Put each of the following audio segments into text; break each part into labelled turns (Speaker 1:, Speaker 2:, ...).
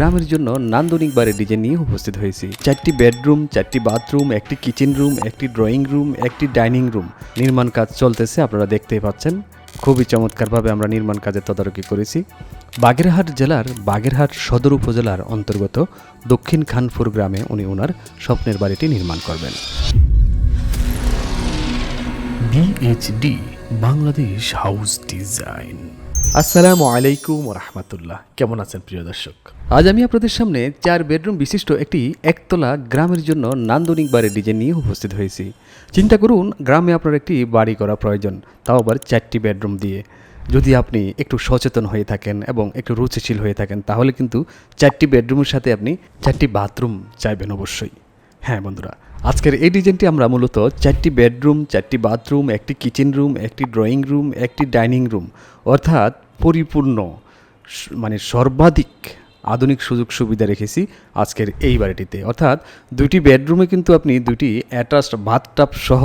Speaker 1: গ্রামের জন্য নান্দনিক বাড়ির ডিজাইন নিয়ে উপস্থিত হয়েছি। চারটি বেডরুম, চারটি বাথরুম, একটি কিচেন রুম, একটি ড্রয়িং রুম, একটি ডাইনিং রুম। নির্মাণ কাজ চলতেছে, আপনারা দেখতেই পাচ্ছেন। খুবই চমৎকারভাবে আমরা নির্মাণ কাজের তদারকি করেছি। বাগেরহাট জেলার বাগেরহাট সদর উপজেলার অন্তর্গত দক্ষিণ খানপুর গ্রামে উনি ওনার স্বপ্নের বাড়িটি নির্মাণ করবেন।
Speaker 2: BHD Bangladesh house design. আসসালামু আলাইকুম রহমতুল্লাহ। কেমন আছেন প্রিয় দর্শক?
Speaker 1: আজ আমি আপনাদের সামনে চার বেডরুম বিশিষ্ট একটি একতলা গ্রামের জন্য নান্দনিক বাড়ির ডিজাইন নিয়ে উপস্থিত হয়েছি। চিন্তা করুন গ্রামে আপনার একটি বাড়ি করা প্রয়োজন তাও আবার চারটি বেডরুম দিয়ে। যদি আপনি একটু সচেতন হয়ে থাকেন এবং একটু রুচিশীল হয়ে থাকেন তাহলে কিন্তু চারটি বেডরুমের সাথে আপনি চারটি বাথরুম চাইবেন অবশ্যই। হ্যাঁ বন্ধুরা আজকের এই ডিজাইনটি আমরা মূলত চারটি বেডরুম, চারটি বাথরুম, একটি কিচেন রুম একটি ড্রয়িং রুম একটি ডাইনিং রুম অর্থাৎ পরিপূর্ণ মানে সর্বাধিক আধুনিক সুযোগ সুবিধা রেখেছি আজকের এই বাড়িটিতে। অর্থাৎ দুটি বেডরুমে কিন্তু আপনি দুটি অ্যাটাচড বাথটাব সহ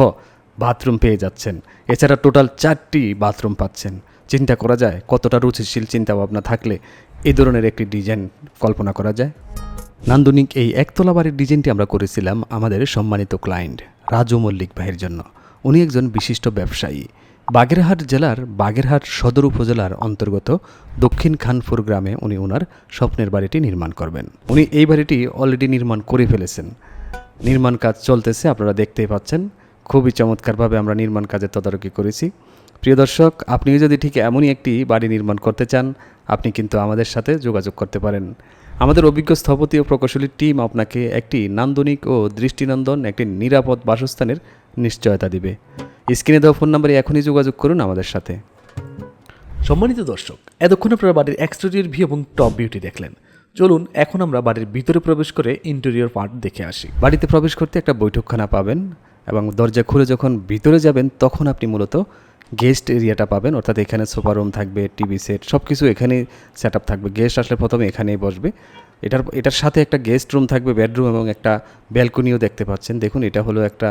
Speaker 1: বাথরুম পেয়ে যাচ্ছেন। এছাড়া টোটাল চারটি বাথরুম পাচ্ছেন। চিন্তা করা যায় কতটা রুচিশীল চিন্তা ভাবনা থাকলে এ ধরনের একটি ডিজাইন কল্পনা করা যায়। নান্দনিক এই একতলা বাড়ির ডিজাইনটি আমরা করেছিলাম আমাদের সম্মানিত ক্লায়েন্ট রাজু মল্লিক ভাইয়ের জন্য। উনি একজন বিশিষ্ট ব্যবসায়ী। বাগেরহাট জেলার বাগেরহাট সদর উপজেলার অন্তর্গত দক্ষিণ খানপুর গ্রামে উনি ওনার স্বপ্নের বাড়িটি নির্মাণ করবেন। উনি এই বাড়িটি অলরেডি নির্মাণ করে ফেলেছেন। নির্মাণ কাজ চলতেছে, আপনারা দেখতেই পাচ্ছেন। খুবই চমৎকারভাবে আমরা নির্মাণ কাজের তদারকি করেছি। প্রিয় দর্শক, আপনিও যদি ঠিক এমনই একটি বাড়ি নির্মাণ করতে চান, আপনি কিন্তু আমাদের সাথে যোগাযোগ করতে পারেন। আমাদের অভিজ্ঞ স্থপতি ও প্রকৌশলী টিম আপনাকে একটি নান্দনিক ও দৃষ্টিনন্দন একটি নিরাপদ বাসস্থানের নিশ্চয়তা দিবে। স্ক্রিনে দেওয়া ফোন নাম্বারে এখনই যোগাযোগ করুন আমাদের সাথে।
Speaker 2: সম্মানিত দর্শক এতক্ষণ আপনারা বাড়ির এক্সটেরিয়র ভিউ এবং টপ বিউটি দেখলেন। চলুন এখন আমরা বাড়ির ভিতরে প্রবেশ করে ইন্টেরিয়র পার্ট দেখে আসি।
Speaker 1: বাড়িতে প্রবেশ করতে একটা বৈঠকখানা পাবেন এবং দরজা খুলে যখন ভিতরে যাবেন তখন আপনি মূলত গেস্ট এরিয়াটা পাবেন, অর্থাৎ এখানে সোফা রুম থাকবে, টিভি সেট সব কিছু এখানেই সেট আপ থাকবে। গেস্ট আসলে প্রথমে এখানেই বসবে। এটার এটার সাথে একটা গেস্ট রুম থাকবে বেডরুম এবং একটা ব্যালকনিও দেখতে পাচ্ছেন। দেখুন, এটা হলো একটা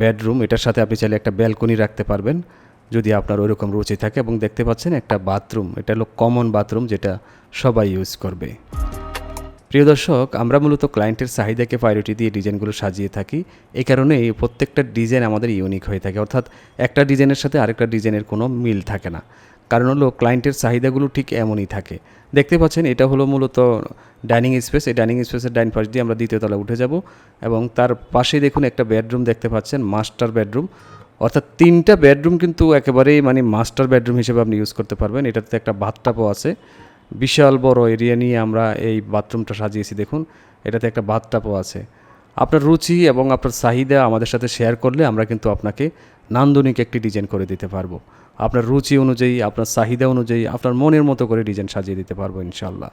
Speaker 1: বেডরুম এটার সাথে আপনি চাইলে একটা ব্যালকনি রাখতে পারবেন, যদি আপনার ওইরকম রুচি থাকে। এবং দেখতে পাচ্ছেন একটা বাথরুম এটা হলো কমন বাথরুম যেটা সবাই ইউজ করবে। প্রিয় দর্শক, আমরা মূলত ক্লায়েন্টের চাহিদাকে প্রায়োরিটি দিয়ে ডিজাইনগুলো সাজিয়ে থাকি। এই কারণে প্রত্যেকটা ডিজাইন আমাদের ইউনিক হয়ে থাকে। অর্থাৎ একটা ডিজাইনের সাথে আরেকটা ডিজাইনের কোনো মিল থাকে না। কারণ হলো ক্লায়েন্টের চাহিদাগুলো ঠিক এমনই থাকে। দেখতে পাচ্ছেন, এটা হলো মূলত ডাইনিং স্পেস এই ডাইনিং স্পেসের ডাইন পাশ দিয়ে আমরা দ্বিতীয় তলা উঠে যাব এবং তার পাশে দেখুন একটা বেডরুম দেখতে পাচ্ছেন মাস্টার বেডরুম অর্থাৎ তিনটা বেডরুম কিন্তু একেবারেই মানে মাস্টার বেডরুম হিসেবে আপনি ইউজ করতে পারবেন। এটাতে একটা বাথটাপও আছে। বিশাল বড় এরিয়া নিয়ে আমরা এই বাথরুমটা সাজিয়েছি। দেখুন, এটাতে একটা বাথটাপও আছে। আপনার রুচি এবং আপনার চাহিদা আমাদের সাথে শেয়ার করলে আমরা কিন্তু আপনাকে নান্দনিক একটি ডিজাইন করে দিতে পারব। আপনার রুচি অনুযায়ী, আপনার চাহিদা অনুযায়ী, আপনার মনের মতো করে ডিজাইন সাজিয়ে দিতে পারব ইনশাল্লাহ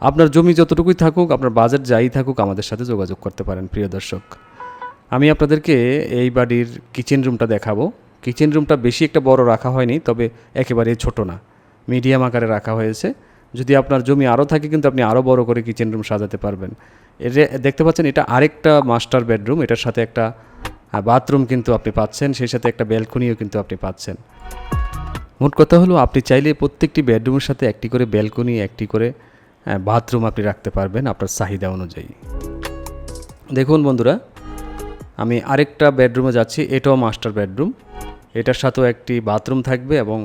Speaker 1: আপনার জমি যতটুকুই থাকুক, আপনার বাজেট যাই থাকুক, আমাদের সাথে যোগাযোগ করতে পারেন, প্রিয় দর্শক। আমি আপনাদেরকে এই বাড়ির কিচেন রুমটা দেখাবো। কিচেন রুমটা বেশি একটা বড় রাখা হয়নি, তবে একেবারে ছোট না। মিডিয়াম আকারে রাখা হয়েছে। যদি আপনার জমি আরও থাকে, কিন্তু আপনি আরও বড় করে কিচেন রুম সাজাতে পারবেন। এর দেখতে পাচ্ছেন, এটা আরেকটা মাস্টার বেডরুম এটার সাথে একটা বাথরুম কিন্তু আপনি পাচ্ছেন, সেই সাথে একটা ব্যালকনিও কিন্তু আপনি পাচ্ছেন। মোট কথা হলো, আপনি চাইলে প্রত্যেকটি বেডরুমের সাথে একটি করে ব্যালকনি একটি করে বাথরুম আপনি রাখতে পারবেন আপনার চাহিদা অনুযায়ী। দেখুন বন্ধুরা, আমি আরেকটা বেডরুমে যাচ্ছি, এটাও মাস্টার বেডরুম এটার সাথেও একটি বাথরুম থাকবে এবং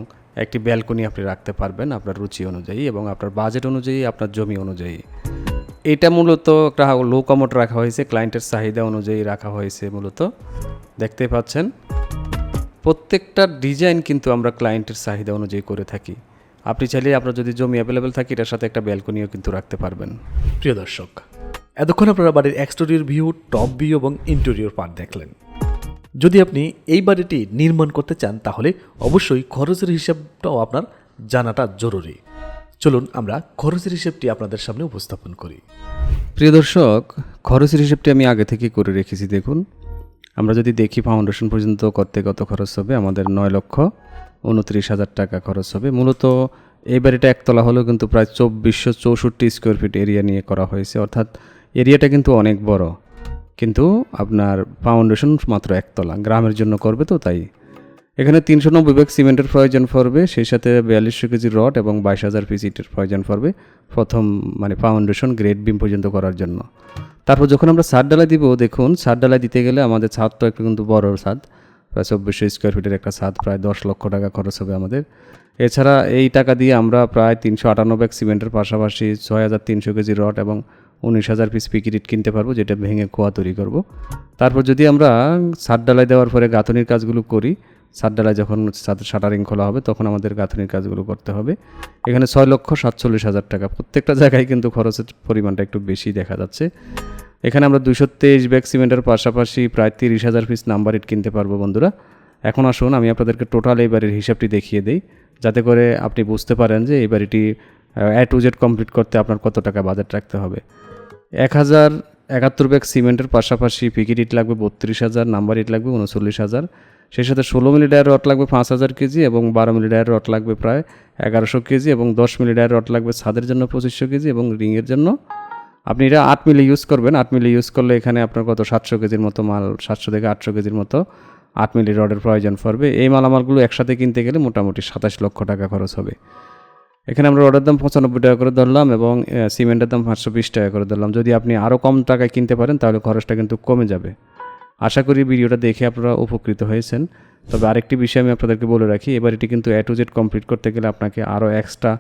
Speaker 1: একটি ব্যালকনি আপনি রাখতে পারবেন আপনার রুচি অনুযায়ী এবং আপনার বাজেট অনুযায়ী, আপনার জমি অনুযায়ী। এটা মূলত একটা লো কমোট রাখা হয়েছে ক্লায়েন্টের চাহিদা অনুযায়ী রাখা হয়েছে মূলত। দেখতে পাচ্ছেন, প্রত্যেকটা ডিজাইন কিন্তু আমরা ক্লায়েন্টের চাহিদা অনুযায়ী করে থাকি। আপনি চাইলে আপনার যদি জমি অ্যাভেলেবেল থাকে, এটার সাথে একটা ব্যালকনিও কিন্তু রাখতে পারবেন।
Speaker 2: প্রিয় দর্শক, এতক্ষণ আপনারা বাড়ির এক্সটেরিয়র ভিউ টপ ভিউ এবং ইন্টেরিয়র পার্ট দেখলেন। যদি আপনি এই বাড়িটি নির্মাণ করতে চান, তাহলে অবশ্যই খরচের হিসাবটাও আপনার জানাটা জরুরি। চলুন আমরা খরচের হিসেবটি আপনাদের সামনে উপস্থাপন করি।
Speaker 1: প্রিয় দর্শক, খরচের হিসেবটি আমি আগে থেকে করে রেখেছি, দেখুন। আমরা যদি দেখি ফাউন্ডেশন পর্যন্ত করতে কত খরচ হবে, আমাদের নয় লক্ষ উনত্রিশ হাজার টাকা খরচ হবে। মূলত এই বাড়িটা একতলা হলেও কিন্তু প্রায় চব্বিশশো চৌষট্টি স্কোয়ার ফিট এরিয়া নিয়ে করা হয়েছে। অর্থাৎ এরিয়াটা কিন্তু অনেক বড়। কিন্তু আপনার ফাউন্ডেশন মাত্র একতলা গ্রামের জন্য করবে তো তাই। এখানে তিনশো নব্বই ব্যাগ সিমেন্টের প্রয়োজন পড়বে, সেই সাথে বিয়াল্লিশশো কেজি রড এবং বাইশ হাজার পিস প্রয়োজন পড়বে, প্রথম মানে ফাউন্ডেশন গ্রেড বিম পর্যন্ত করার জন্য। তারপর যখন আমরা ছাদ ডালাই দিব, দেখুন, ছাদ ডালাই দিতে গেলে আমাদের ছাদটা একটু কিন্তু বড় ছাদ, প্রায় চব্বিশশো স্কোয়ার ফিটের একটা ছাদ, প্রায় দশ লক্ষ টাকা খরচ হবে আমাদের। এছাড়া এই টাকা দিয়ে আমরা প্রায় তিনশো আটান্ন ব্যাগ সিমেন্টের পাশাপাশি ছয় হাজার তিনশো কেজি রড এবং উনিশ হাজার পিস পিকিরিট কিনতে পারব, যেটা ভেঙে খোয়া তৈরি করব। তারপর যদি আমরা ছাদ ডালাই দেওয়ার পরে গাঁথনির কাজগুলো করি ছাদ ডালাই যখন শাটারিং খোলা হবে, তখন আমাদের গাঁথনির কাজগুলো করতে হবে। এখানে ছয় লক্ষ সাতচল্লিশ হাজার টাকা। প্রত্যেকটা জায়গায় কিন্তু খরচের পরিমাণটা একটু বেশি দেখা যাচ্ছে। এখানে আমরা দুশো তেইশ ব্যাগ সিমেন্টের পাশাপাশি প্রায় তিরিশ হাজার পিস নাম্বার ইট কিনতে পারব বন্ধুরা। এখন আসুন, আমি আপনাদেরকে টোটাল এই বাড়ির হিসাবটি দেখিয়ে দিই। যাতে করে আপনি বুঝতে পারেন যে এই বাড়িটি এ টু জেড কমপ্লিট করতে আপনার কত টাকা বাজেট রাখতে হবে। এক হাজার একাত্তর ব্যাগ সিমেন্টের পাশাপাশি পিকিট ইট লাগবে বত্রিশ হাজার, নাম্বার ইট লাগবে উনচল্লিশ হাজার। সেই সাথে ষোলো মিলি ডায়ের রড লাগবে পাঁচ হাজার কেজি এবং বারো মিলি ডায়ের রড লাগবে প্রায় এগারোশো কেজি এবং দশ মিলি ডায়ের রড লাগবে ছাদের জন্য পঁচিশশো কেজি এবং রিংয়ের জন্য। আপনি এটা আট মিলি ইউজ করবেন। আট মিলি ইউজ করলে এখানে আপনার কত? সাতশো কেজির মতো মাল, সাতশো থেকে আটশো কেজির মতো আট মিলি রডের প্রয়োজন পড়বে। এই মালামালগুলো একসাথে কিনতে গেলে মোটামুটি সাতাশ লক্ষ টাকা খরচ হবে। এখানে আমরা রডের দাম পঁচানব্বই টাকা করে ধরলাম এবং সিমেন্টের দাম পাঁচশো বিশ টাকা করে ধরলাম। যদি আপনি আরও কম টাকায় কিনতে পারেন, তাহলে খরচটা কিন্তু কমে যাবে। আশা করি ভিডিওটা দেখে আপনারা উপকৃত হয়েছেন। তবে আরেকটি বিষয় আমি আপনাদেরকে বলে রাখি, এবার এটি কিন্তু এ টু জেড কমপ্লিট করতে গেলে আপনাকে আরও এক্সট্রা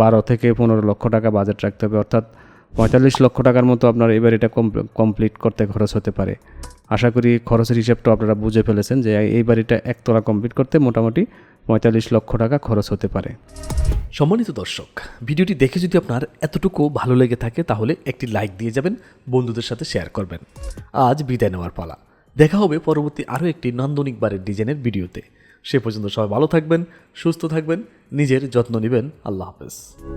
Speaker 1: বারো থেকে পনেরো লক্ষ টাকা বাজেট রাখতে হবে। অর্থাৎ পঁয়তাল্লিশ লক্ষ টাকার মতো আপনার এবার এটা কমপ্লিট করতে খরচ হতে পারে। আশা করি খরচের হিসাবটা আপনারা বুঝে ফেলেছেন যে এই বাড়িটা একতলা কমপ্লিট করতে মোটামুটি পঁয়তাল্লিশ লক্ষ টাকা খরচ হতে পারে।
Speaker 2: সম্মানিত দর্শক, ভিডিওটি দেখে যদি আপনার এতটুকু ভালো লেগে থাকে তাহলে একটি লাইক দিয়ে যাবেন, বন্ধুদের সাথে শেয়ার করবেন। আজ বিদায় নেওয়ার পালা। দেখা হবে পরবর্তী আরও একটি নান্দনিক বারের ডিজাইনের ভিডিওতে। সে পর্যন্ত সবাই ভালো থাকবেন, সুস্থ থাকবেন, নিজের যত্ন নেবেন। আল্লাহ হাফেজ।